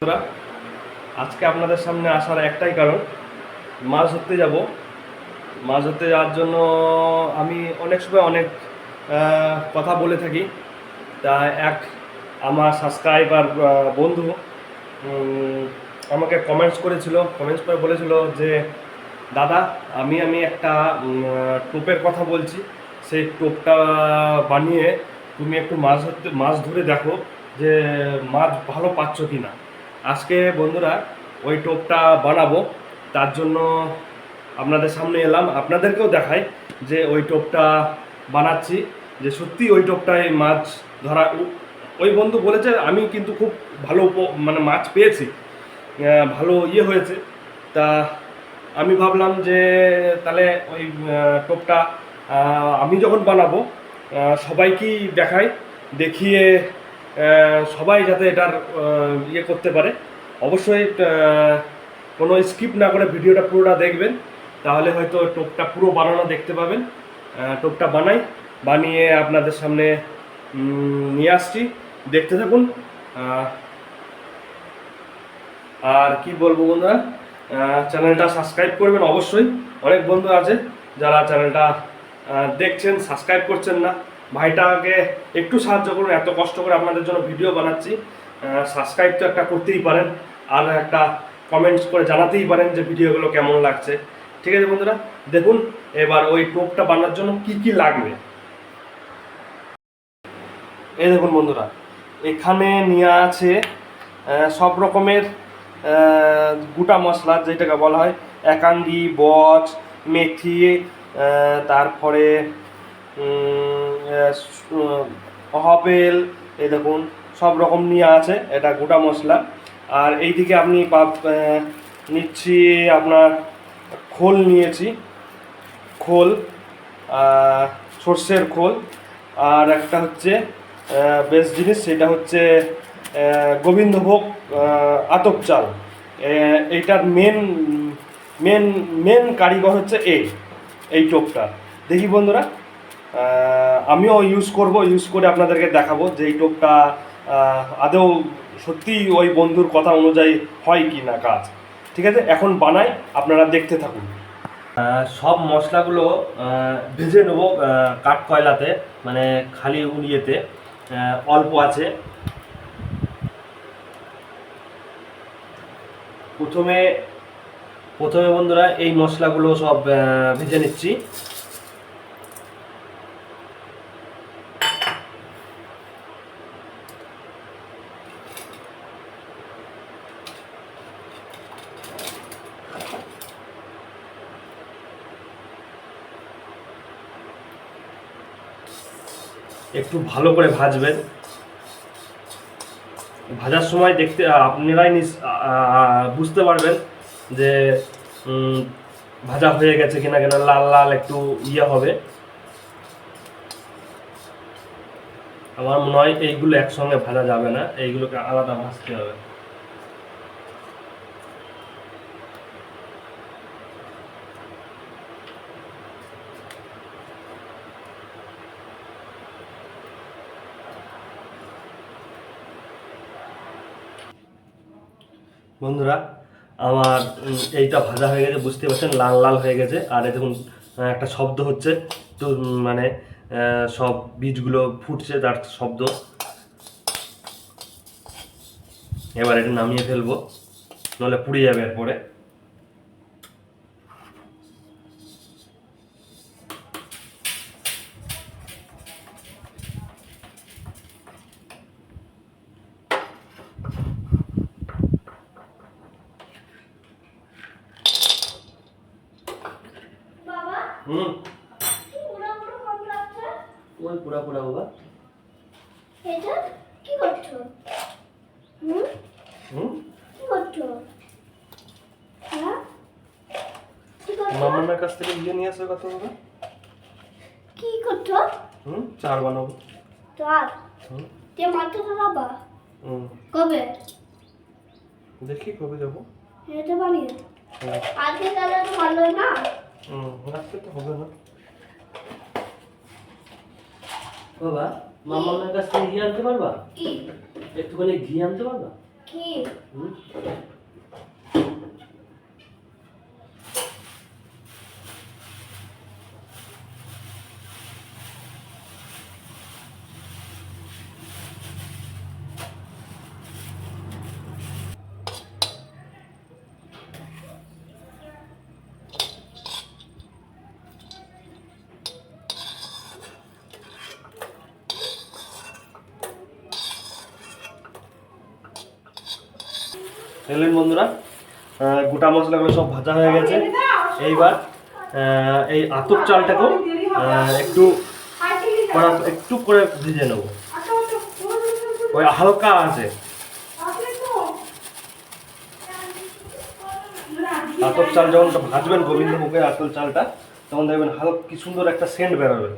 বন্ধুরা, আজকে আপনাদের সামনে আসার একটাই কারণ মাছ ধরতে যাব। মাছ ধরতে যাওয়ার জন্য আমি অনেক সময় অনেক কথা বলে থাকি। তা এক আমার সাবস্ক্রাইবার বন্ধু আমাকে কমেন্টস করেছিল কমেন্টস করে বলেছিল যে দাদা আমি আমি একটা টোপের কথা বলছি। সেই টোপটা বানিয়ে তুমি একটু মাছ ধরতে মাছ ধরে দেখো যে মাছ ভালো পাচ্ছ কি না আজকে বন্ধুরা ওই টোপটা বানাবো, তার জন্য আপনাদের সামনে এলাম। আপনাদেরকেও দেখাই যে ওই টোপটা বানাচ্ছি, যে সত্যি ওই টোপটায় মাছ ধরা ওই বন্ধু বলেছে, আমি কিন্তু খুব ভালো মানে মাছ পেয়েছি ভালো ইয়ে হয়েছে। তা আমি ভাবলাম যে তাহলে ওই টোপটা আমি যখন বানাবো সবাইকেই দেখাই, দেখিয়ে সবাই যাতে এটার ইয়ে করতে পারে। অবশ্যই কোনো স্কিপ না করে ভিডিওটা পুরোটা দেখবেন। তাহলে হয়তো টোপটা পুরো বানানো দেখতে পাবেন। টোপটা বানাই, বানিয়ে আপনাদের সামনে নিয়ে আসছি। দেখতে থাকুন। আর কি বলব বন্ধুরা? চ্যানেলটা সাবস্ক্রাইব করবেন অবশ্যই। অনেক বন্ধু আছে যারা চ্যানেলটা দেখছেন, সাবস্ক্রাইব করছেন না। ভাইটাকে একটু সাহায্য করুন, এত কষ্ট করে আপনাদের জন্য ভিডিও বানাচ্ছি। সাবস্ক্রাইব তো একটা করতেই পারেন, আর একটা কমেন্টস করে জানাতেই পারেন যে ভিডিওগুলো কেমন লাগছে। ঠিক আছে বন্ধুরা, দেখুন, এবার ওই টোপটা বানানোর জন্য কি কি লাগবে। এই দেখুন বন্ধুরা, এখানে নিয়ে আছে সব রকমের গোটা মশলা, যেটাকে বলা হয়, একান্ডি বচ মেথি তারপরে হপেল, এই দেখুন, সব রকম নিয়ে আছে, এটা গোটা মশলা। আর এইদিকে আপনি পাব নিচ্ছি আপনার খোল নিয়েছি, খোল সর্ষের খোল। আর একটা হচ্ছে বেস্ট জিনিস, সেটা হচ্ছে গোবিন্দভোগ আতপ চাল। এইটার মেন মেন মেন কারিগর হচ্ছে এই এই টোপটা দেখি বন্ধুরা। আমিও ইউজ করব ইউজ করে আপনাদেরকে দেখাবো যে এই টোপটা আদৌ সত্যিই ওই বন্ধুর কথা অনুযায়ী হয় কি না কাজ। ঠিক আছে? এখন বানাই, আপনারা দেখতে থাকুন। সব মশলাগুলো ভেজে নেব কাঠ কয়লাতে মানে খালি উড়িয়েতে অল্প আছে। প্রথমে প্রথমে বন্ধুরা এই মশলাগুলো সব ভেজে নিচ্ছি। একটু ভালো করে ভাজবেন। ভাজার সময় দেখতে আপনারাই বুঝতে পারবেন যে ভাজা হয়ে গেছে কিনা কিনা, লাল লাল একটু ইয়ে হবে। আমার মনে হয় এইগুলো একসঙ্গে ভাজা যাবে না, এইগুলোকে আলাদা ভাজতে হবে। বন্ধুরা, আমার এইটা ভাজা হয়ে গেছে বুঝতে পারছেন, লাল লাল হয়ে গেছে। আর দেখুন একটা শব্দ হচ্ছে। তো মানে সব বীজগুলো ফুটছে, তার শব্দ। এবার এটা নামিয়ে ফেলব নাহলে পুড়ে যাবে এরপরে বাবা হুম। কি পুরো পুরো কম লাগছে ওই পুরা পুরা বাবা? এটা কি করছ? হুম? হুম? কি করছ? হ্যাঁ? কি করছ? মামার কাছ থেকে ইয়ে নিয়ে আসো কত বাবা কি করছ? হুম চার বানাবো। চার? হুম। তে মারতে তো বাবা? হুম। কবে? দেখি কবে যাব। এটা বানিয়ে। আজকে তাহলে তো ভালো না? আজকে তো হবে না। বাবা মামার কাছ থেকে ঘি আনতে পারবা? একটুখানি ঘি আনতে পারবা? কি? দেখলেন বন্ধুরা। গোটা মশলাগুলো সব ভাজা হয়ে গেছে। এইবার এই আতপ চালটাকেও একটু একটু করে ভেজে নেব। ওই হালকা আছে। আতপ চাল যখন ভাজবেন, গোবিন্দভোগের আতপ চালটা, তখন দেখবেন হালকা কি সুন্দর একটা সেন্ট বেরোবে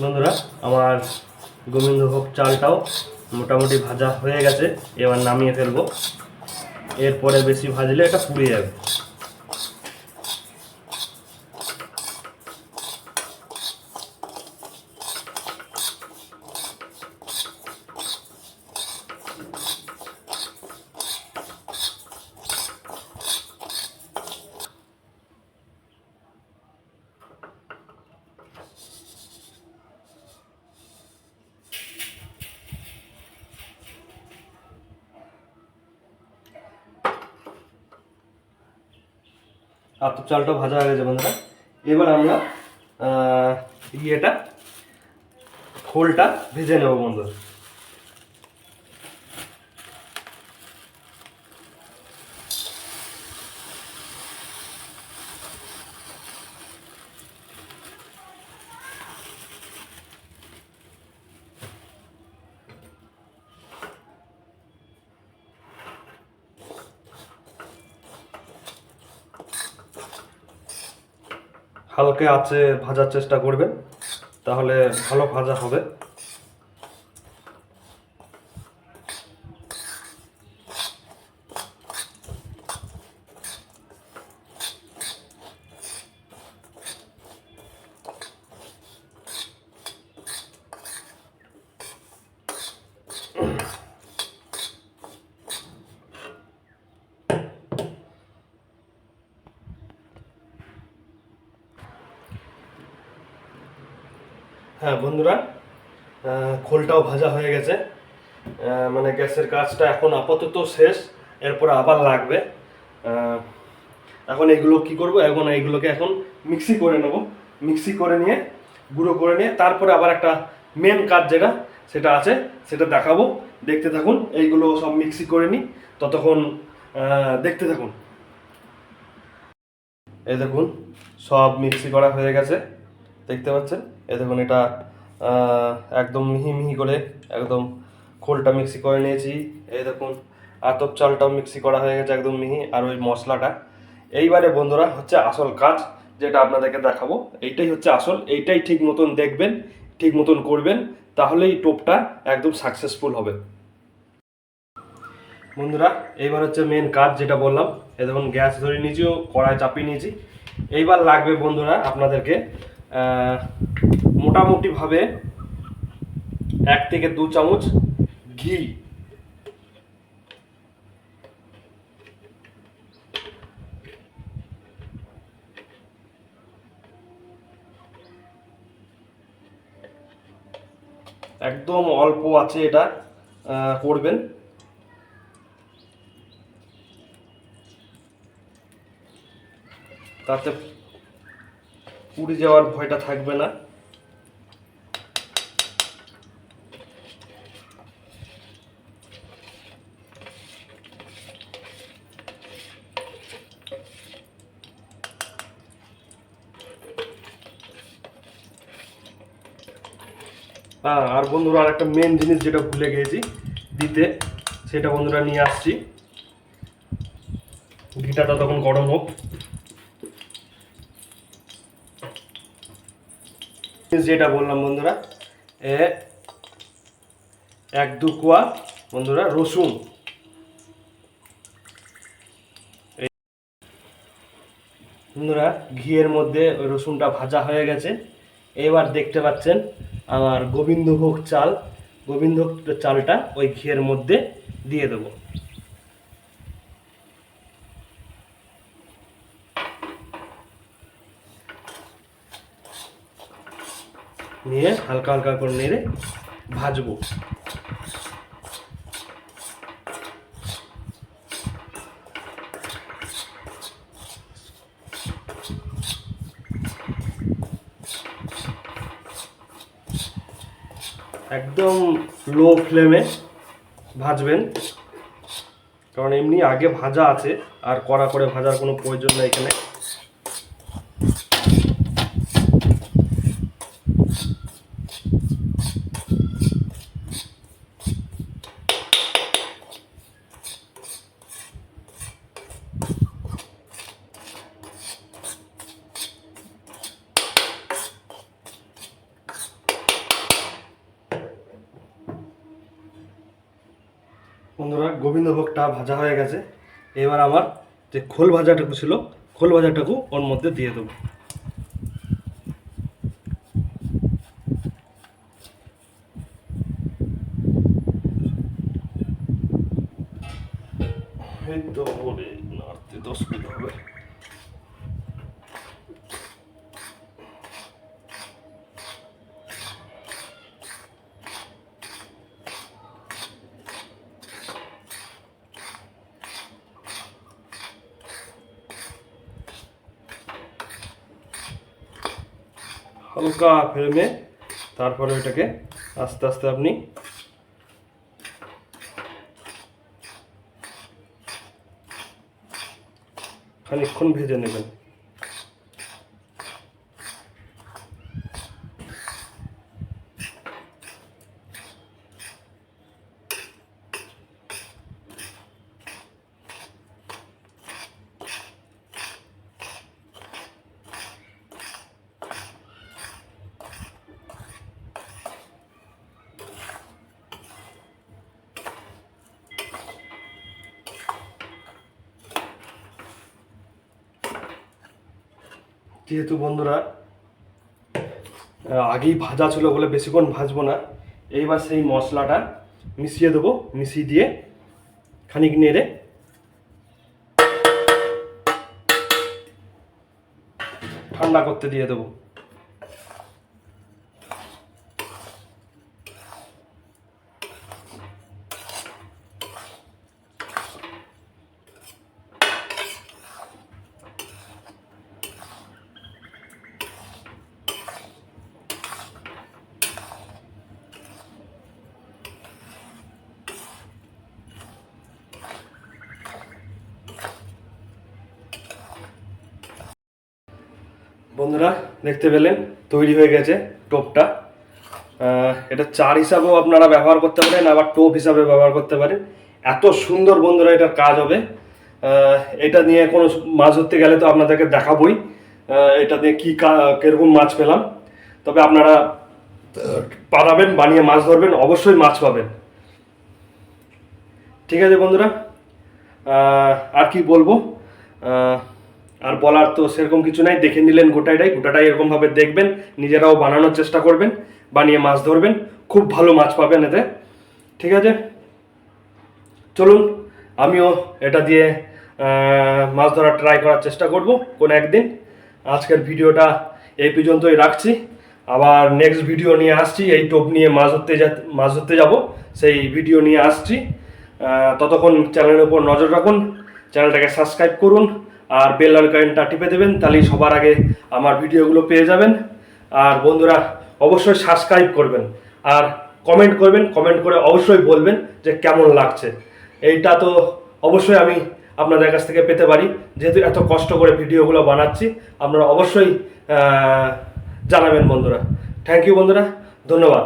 বন্ধুরা আমার গোবিন্দভোগ চালটাও মোটামুটি ভাজা হয়ে গেছে, এবার নামিয়ে ফেলব। এরপরে বেশি ভাজলে এটা পুড়ে যাবে। আতপ চালটা ভাজা হয়ে গেছে বন্ধুরা। এবার আমরা ইয়েটা খোলটা ভেজে নেব বন্ধু হালকা আছে ভাজার চেষ্টা করবেন তাহলে ভালো ভাজা হবে। হ্যাঁ বন্ধুরা খোলটাও ভাজা হয়ে গেছে। মানে গ্যাসের কাজটা এখন আপাতত শেষ, এরপর আবার লাগবে। এখন এগুলো কি করব? এখন এইগুলোকে এখন মিক্সি করে নেব। মিক্সি করে নিয়ে, গুঁড়ো করে নিয়ে, তারপরে আবার একটা মেন কাজ যেটা, সেটা আছে, সেটা দেখাবো। দেখতে থাকুন, এইগুলো সব মিক্সি করে নিই। ততক্ষণ দেখতে থাকুন। এই দেখুন, সব মিক্সি করা হয়ে গেছে। দেখতে পাচ্ছেন? এ দেখুন, এটা একদম মিহি মিহি করে একদম খোলটা মিক্সি করে নিয়েছি। এই দেখুন, আতপ চালটাও মিক্সি করা হয়ে গেছে একদম মিহি। আর ওই মশলাটা। এইবারে বন্ধুরা, হচ্ছে আসল কাজ যেটা আপনাদেরকে দেখাবো, এইটাই হচ্ছে আসল। এইটাই ঠিক মতন দেখবেন, ঠিক মতন করবেন, তাহলেই টোপটা একদম সাকসেসফুল হবে। বন্ধুরা, এইবার হচ্ছে মেন কাজ যেটা বললাম, এ দেখুন, গ্যাস ধরে নিয়েছি ও কড়াই চাপিয়ে নিয়েছি। এইবার লাগবে বন্ধুরা আপনাদেরকে মোটামুটিভাবে এক থেকে দু চামচ ঘি। একদম অল্প আছে এটা করবেন। তাতে পুড়ে যাওয়ার ভয়টা থাকবে না। আর বন্ধুরা আর একটা মেন জিনিস যেটা ভুলে গিয়েছি দিতে, সেটা বন্ধুরা নিয়ে আসছি। ঘিটাটা তখন গরম হোক। যেটা বললাম বন্ধুরা এক দু কোয়া, বন্ধুরা, রসুন। বন্ধুরা, ঘিয়ের মধ্যে ওই রসুনটা ভাজা হয়ে গেছে। এবার দেখতে পাচ্ছেন আমার গোবিন্দভোগ চাল। গোবিন্দভোগ চালটা ওই ঘিয়ের মধ্যে দিয়ে দেবো। নিয়ে হালকা হালকা করে নেড়ে ভাজবো। একদম লো ফ্লেমে ভাজবেন। কারণ এমনি আগে ভাজা আছে, আর কড়া করে ভাজার কোনো প্রয়োজন নেই এখানে বন্ধুরা গোবিন্দভোগটা ভাজা হয়ে গেছে। এবার আমার যে খোল ভাজাটুকু ছিল, খোল ভাজাটুকু ওর মধ্যে দিয়ে দেবো। এই তো দশ মিনিট হবে। হালকা ফ্লেমে তারপরে ওইটাকে আস্তে আস্তে আপনি খানিকক্ষণ ভেজে নেবেন। যেহেতু বন্ধুরা আগেই ভাজা ছিল বলে বেশিক্ষণ ভাজবো না, এইবার সেই মশলাটা মিশিয়ে দেবো, মিশিয়ে দিয়ে খানিক নেড়ে। ঠান্ডা করতে দিয়ে দেবো। বন্ধুরা, দেখতে পেলেন, তৈরি হয়ে গেছে টোপটা। এটা চার হিসাবেও আপনারা ব্যবহার করতে পারেন, আবার টোপ হিসাবে ব্যবহার করতে পারেন। এত সুন্দর বন্ধুরা, এটার কাজ হবে। এটা নিয়ে কোনো মাছ ধরতে গেলে তো আপনাদেরকে দেখাবই এটা দিয়ে কী কীরকম মাছ পেলাম। তবে আপনারা পারাবেন, বানিয়ে মাছ ধরবেন, অবশ্যই মাছ পাবেন। ঠিক আছে বন্ধুরা আর কি বলব? আর বলার তো সেরকম কিছু নাই, দেখে নিলেন গোটাটাই গোটাটাই এরকমভাবে দেখবেন, নিজেরাও বানানোর চেষ্টা করবেন, বানিয়ে মাছ ধরবেন, খুব ভালো মাছ পাবেন এতে। ঠিক আছে? চলুন, আমিও এটা দিয়ে মাছ ধরার ট্রাই করার চেষ্টা করব কোনো একদিন। আজকের ভিডিওটা এই পর্যন্তই রাখছি। আবার নেক্সট ভিডিও নিয়ে আসছি, এই টোপ নিয়ে মাছ ধরতে যা, মাছ ধরতে যাব, সেই ভিডিও নিয়ে আসছি। ততক্ষণ চ্যানেলের উপর নজর রাখুন চ্যানেলটাকে সাবস্ক্রাইব করুন আর বেল আইকনটা টিপে দেবেন, তাহলেই সবার আগে আমার ভিডিওগুলো পেয়ে যাবেন। আর বন্ধুরা, অবশ্যই সাবস্ক্রাইব করবেন। আর কমেন্ট করবেন কমেন্ট করে অবশ্যই বলবেন যে কেমন লাগছে। এইটা তো অবশ্যই আমি আপনাদের কাছ থেকে পেতে পারি। যেহেতু এত কষ্ট করে ভিডিওগুলো বানাচ্ছি, আপনারা অবশ্যই জানাবেন বন্ধুরা। থ্যাংক ইউ বন্ধুরা, ধন্যবাদ।